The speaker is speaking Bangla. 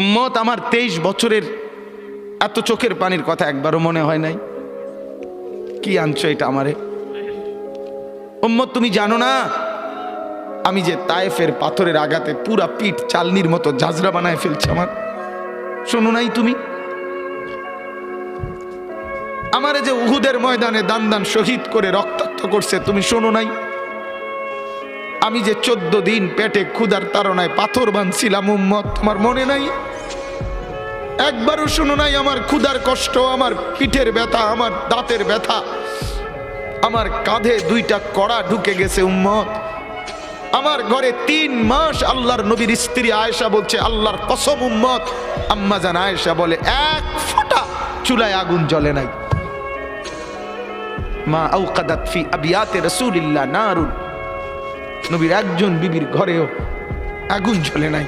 উম্মত আমার তেইশ বছরের, এত চোখের পানির কথা একবারও মনে হয় নাই। কি আনছো এটা আমারে? উম্মত, তুমি জানো না, আমি যে তায়েফের পাথরের আঘাতে পুরা পিঠ চালনির মতো জাজরা বানায় ফেলছে আমার। শোনো নাই তুমি? আমারে যে উহুদের ময়দানে দান দান শহীদ করে রক্তাক্ত করছে, তুমি শোনো নাই? আমি যে চোদ্দ দিন পেটে ক্ষুধার তাড়নায় পাথর বাঁধছিলাম, উম্মত, তোমার মনে নাই? একবারও শোনো নাই আমার ক্ষুধার কষ্ট, আমার পিঠের ব্যথা, আমার দাঁতের ব্যথা। আমার কাঁধে দুইটা কড়া ঢুকে গেছে উম্মত। আমার ঘরে তিন মাস আল্লাহর নবীর স্ত্রী আয়েশা বলছে, আল্লাহর কসম উম্মত। আম্মা জান আয়েশা বলে, এক ফোঁটা চুলায় আগুন জ্বলে নাই। মা আউকাদাত ফি আবিয়াতে রাসূলিল্লাহ নারুন। নবীর একজন বিবির ঘরেও আগুন জ্বলে নাই।